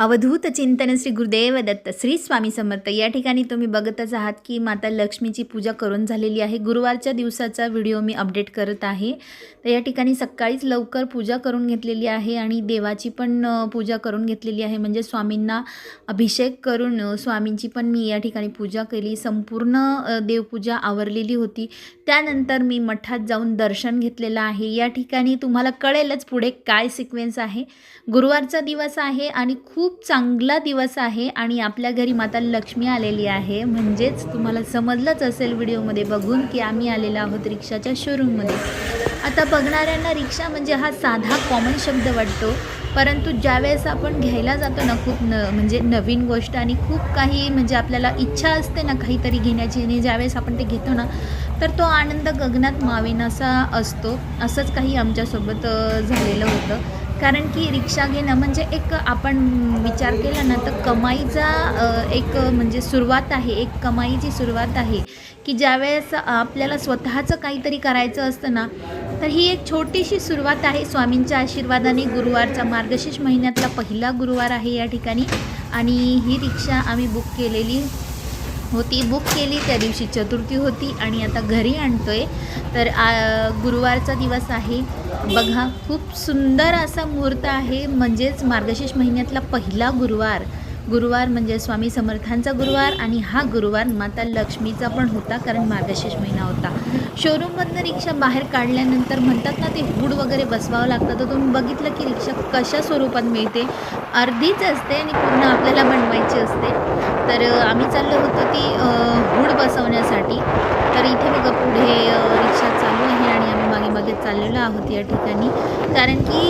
अवधूत चिंतन श्री गुरुदेव दत्त श्री स्वामी समर्थ. या ठिकाणी तुम्ही बघतच आहात की माता लक्ष्मीची पूजा करून झालेली आहे. गुरुवारच्या दिवसाचा व्हिडिओ मी अपडेट करत आहे. तर या ठिकाणी सकाळीच लवकर पूजा करून घेतलेली आहे आणि देवाची पण पूजा करून घेतलेली आहे. म्हणजे स्वामींना अभिषेक करून स्वामींची पण मी या ठिकाणी पूजा केली. संपूर्ण देवपूजा आवरलेली होती. त्यानंतर मी मठात जाऊन दर्शन घेतलेलं आहे. या ठिकाणी तुम्हाला कळेलच पुढे काय सिक्वेन्स आहे. गुरुवारचा दिवस आहे आणि खूप खूप चांगला दिवस आहे आणि आपल्या घरी माता लक्ष्मी आलेली आहे. म्हणजेच तुम्हाला समजलंच असेल व्हिडिओमध्ये बघून की आम्ही आलेलो आहोत रिक्षाच्या शोरूममध्ये आता बघणाऱ्यांना रिक्षा म्हणजे हा साधा कॉमन शब्द वाटतो. परंतु ज्यावेळेस आपण घ्यायला जातो ना खूप न म्हणजे नवीन गोष्ट आणि खूप काही म्हणजे आपल्याला इच्छा असते ना काहीतरी घेण्याची आणि ज्यावेळेस आपण ते घेतो ना तर तो आनंद गगनात मावेन असा असतो. असंच काही आमच्यासोबत झालेलं होतं. कारण की रिक्षा घेणं म्हणजे एक आपण विचार केला ना तर कमाईचा एक म्हणजे सुरुवात आहे एक कमाईची सुरुवात आहे की ज्यावेळेस आपल्याला स्वतःचं काहीतरी करायचं असतं ना तर ही एक छोटीशी सुरुवात आहे स्वामींच्या आशीर्वादाने. गुरुवारचा मार्गशीर्ष महिन्यातला पहिला गुरुवार आहे या ठिकाणी आणि ही रिक्षा आम्ही बुक केलेली. होती बुक केली त्या दिवशी चतुर्थी होती आणि आता घरी आणतो आहे तर आ, गुरुवारचा दिवस आहे. बघा खूप सुंदर असा मुहूर्त आहे. म्हणजेच मार्गशीर्ष महिन्यातला पहिला गुरुवार. गुरुवार म्हणजे स्वामी समर्थांचा गुरुवार आणि हा गुरुवार माता लक्ष्मीचा पण होता कारण मार्गशीर्ष महिना होता. शोरूममधनं रिक्षा बाहेर काढल्यानंतर म्हणतात ना ते हुड वगैरे बसवावं लागतं. तर तुम्ही बघितलं की रिक्षा कशा स्वरूपात मिळते? अर्धीच असते आणि पूर्ण आपल्याला बनवायची असते. तर आम्ही चाललो होतो ती अ, हुड बसवण्यासाठी तर इथे बघा पुढे अ, रिक्षा चालू आहे आणि आम्ही मागे मागे चाललेलो आहोत या ठिकाणी. कारण की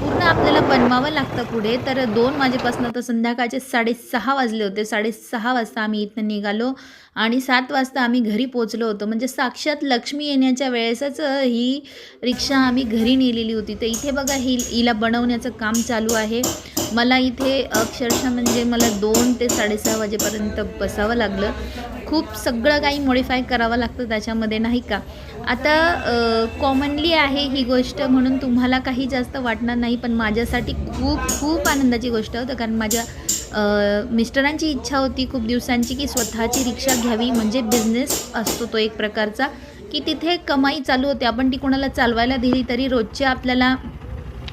पूर्ण आपल्याला बनवावं लागतं पुढे. तर दोन वाजेपासून तर संध्याकाळचे साडेसहा वाजले होते. साडेसहा वाजता आम्ही इथनं निघालो आणि सात वाजता आम्ही घरी पोचलो होतो. म्हणजे साक्षात लक्ष्मी येण्याच्या वेळेसच ही रिक्षा आम्ही घरी नेलेली होती. तर इथे बघा ही हिला बनवण्याचं काम चालू आहे. मला इथे अक्षरशः म्हणजे मला दोन ते साडेसहा वाजेपर्यंत बसावं लागलं. खूप सगळं काही मॉडिफाय करावं लागतं त्याच्यामध्ये नाही का? आता कॉमनली आहे ही गोष्ट म्हणून तुम्हाला काही जास्त वाटणार नाही पण माझ्यासाठी खूप खूप आनंदाची गोष्ट होतं. कारण माझ्या मिस्टरांची इच्छा होती खूप दिवसांची की स्वतःची रिक्षा घ्यावी म्हणजे बिझनेस असतो तो एक प्रकारचा की तिथे कमाई चालू होते. आपण ती कोणाला चालवायला दिली तरी रोजच्या आपल्याला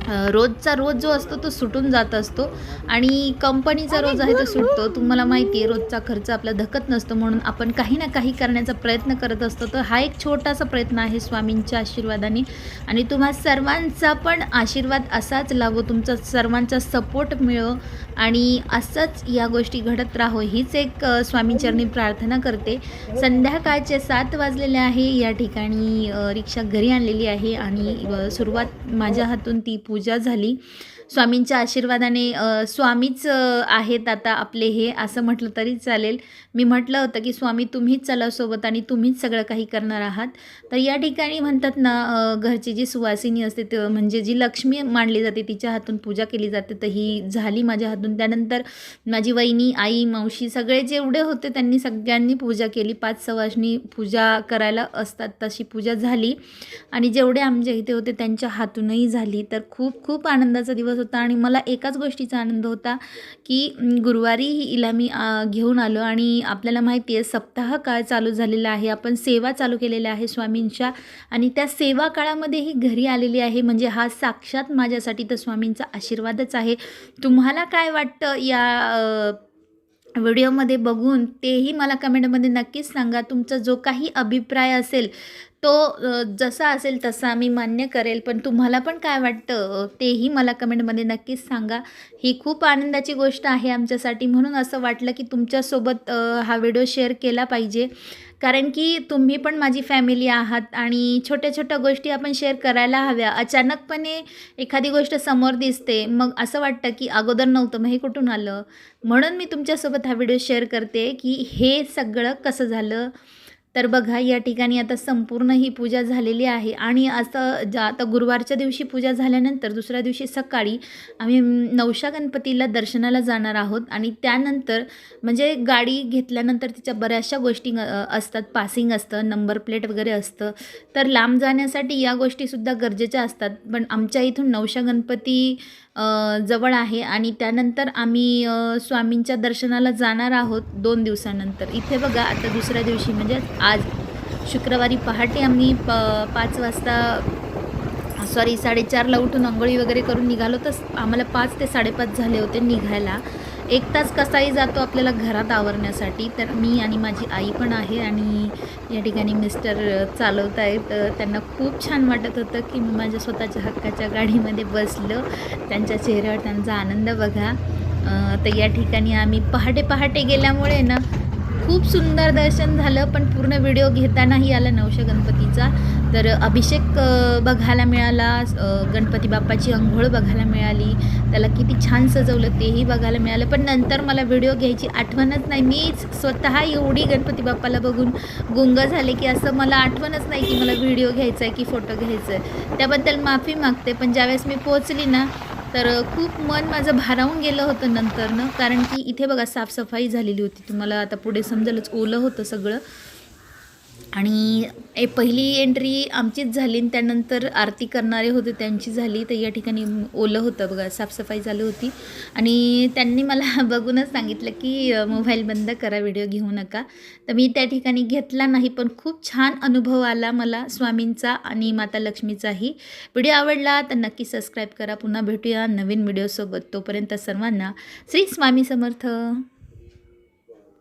रोजचा रोज जो असतो तो सुटून जात असतो आणि कंपनीचा रोज आहे तो सुटतो. तुम्हाला माहिती आहे रोजचा खर्च आपला धकत नसतो म्हणून आपण काही ना काही करण्याचा प्रयत्न करत असतो. तर हा एक छोटासा प्रयत्न आहे स्वामींच्या आशीर्वादाने. आणि तुम्हा सर्वांचा पण आशीर्वाद असाच लाभो तुमचा सर्वांचा सपोर्ट मिळो. आणि असंच या गोष्टी घडत राहो हीच एक स्वामीचरणी प्रार्थना करते. संध्याकाळचे सात वाजलेले आहे या ठिकाणी रिक्षा घरी आणलेली आहे आणि सुरुवात माझ्या हातून ती पूजा झाली. स्वामींच्या आशीर्वादाने स्वामीच आहेत आता आपले हे असं म्हटलं तरी चालेल. मी म्हटलं होतं की स्वामी तुम्हीच चला सोबत आणि तुम्हीच सगळं काही करणार आहात. तर या ठिकाणी म्हणतात ना घरची जी सुवासिनी असते ते म्हणजे जी लक्ष्मी मानली जाते तिच्या हातून पूजा केली जाते तर ही झाली माझ्या हातून. त्यानंतर माझी वहिनी आई मावशी सगळे जेवढे होते त्यांनी सगळ्यांनी पूजा केली. पाच सवाशनी पूजा करायला असतात तशी पूजा झाली. आणि जेवढे आमच्या इथे होते त्यांच्या हातूनही झाली. तर खूप खूप आनंदाचा दिवस होता आणि मला एकाच गोष्टीचा आनंद होता की गुरुवारी हिला मी घेऊन आलो आणि आपल्याला माहिती आहे सप्ताह काळ चालू झालेला आहे. आपण सेवा चालू केलेल्या आहे स्वामींच्या आणि त्या सेवा काळामध्येही घरी आलेली आहे. म्हणजे हा साक्षात माझ्यासाठी तर स्वामींचा आशीर्वादच आहे. तुम्हाला काय वाटतं या व्हिडिओमध्ये बघून तेही मला कमेंटमध्ये नक्कीच सांगा. तुमचा जो काही अभिप्राय असेल तो जसा असेल तसा मी मान्य करेल. पण तुम्हाला पण काय वाटतं? तेही मला कमेंटमध्ये नक्कीच सांगा. ही खूप आनंदाची गोष्ट आहे आमच्यासाठी. म्हणून असं वाटलं की तुमच्यासोबत हा व्हिडिओ शेअर केला पाहिजे. कारण की तुम्ही पण माझी फॅमिली आहात आणि छोट्या छोट्या गोष्टी आपण शेअर करायला हव्या. अचानकपणे एखादी गोष्ट समोर दिसते मग असं वाटतं की अगोदर नव्हतं मग हे कुठून आलं? म्हणून मी तुमच्यासोबत हा व्हिडिओ शेअर करते की हे सगळं कसं झालं? तर बघा या ठिकाणी आता संपूर्ण ही पूजा झालेली आहे आणि असं ज्या आता गुरुवारच्या दिवशी पूजा झाल्यानंतर दुसऱ्या दिवशी सकाळी आम्ही नवशा गणपतीला दर्शनाला जाणार आहोत आणि त्यानंतर म्हणजे गाडी घेतल्यानंतर तिच्या बऱ्याचशा गोष्टी असतात. पासिंग असतं नंबर प्लेट वगैरे असतं. तर लांब जाण्यासाठी या गोष्टीसुद्धा गरजेच्या असतात. पण आमच्या इथून नवशा गणपती जवळ आहे आणि त्यानंतर आम्ही स्वामींच्या दर्शनाला जाणार आहोत दोन दिवसानंतर. इथे बघा आता दुसऱ्या दिवशी म्हणजे आज शुक्रवारी पहाटे आम्ही प पाच वाजता सॉरी साडेचारला उठून आंघोळी वगैरे करून निघालो. तर आम्हाला पाच ते साडेपाच झाले होते निघायला. एक तास कसाही जातो आपल्याला घरात आवरण्यासाठी. तर मी आणि माझी आई पण आहे आणि या ठिकाणी मिस्टर चालवत आहेत. त्यांना खूप छान वाटत होतं की मी माझ्या स्वतःच्या हक्काच्या गाडीमध्ये बसलो. त्यांच्या चेहऱ्यावर त्यांचा आनंद बघा. तर या ठिकाणी आम्ही पहाटे पहाटे गेल्यामुळे ना खूप सुंदर दर्शन झालं पण पूर्ण व्हिडिओ घेतानाही आला नवशा गणपतीचा. तर अभिषेक बघायला मिळाला गणपती बाप्पाची अंघोळ बघायला मिळाली त्याला किती छान सजवलं तेही बघायला मिळालं. पण नंतर मला व्हिडिओ घ्यायची आठवणच नाही. मीच स्वतः एवढी गणपती बाप्पाला बघून गुंग झाले की असं मला आठवणच नाही की मला व्हिडिओ घ्यायचा आहे की फोटो घ्यायचा आहे त्याबद्दल माफी मागते पण ज्यावेळेस मी पोचली ना तर खूप मन माझं भारावून गेलं होतं नंतरनं. कारण की इथे बघा साफसफाई झालेली होती. तुम्हाला आता पुढे समजेलच ओलं होतं सगळं. आणि ए पहिली एंट्री आमचीच झाली आणि त्यानंतर आरती करणारे होते त्यांची झाली. तर या ठिकाणी ओलं होतं बघा साफसफाई झाली होती. आणि त्यांनी मला बघूनच सांगितलं की मोबाईल बंद करा व्हिडिओ घेऊ नका. तर मी त्या ठिकाणी घेतला नाही पण खूप छान अनुभव आला मला स्वामींचा आणि माता लक्ष्मीचाही. व्हिडिओ आवडला तर नक्की सबस्क्राईब करा. पुन्हा भेटूया नवीन व्हिडिओसोबत. तोपर्यंत सर्वांना श्री स्वामी समर्थ.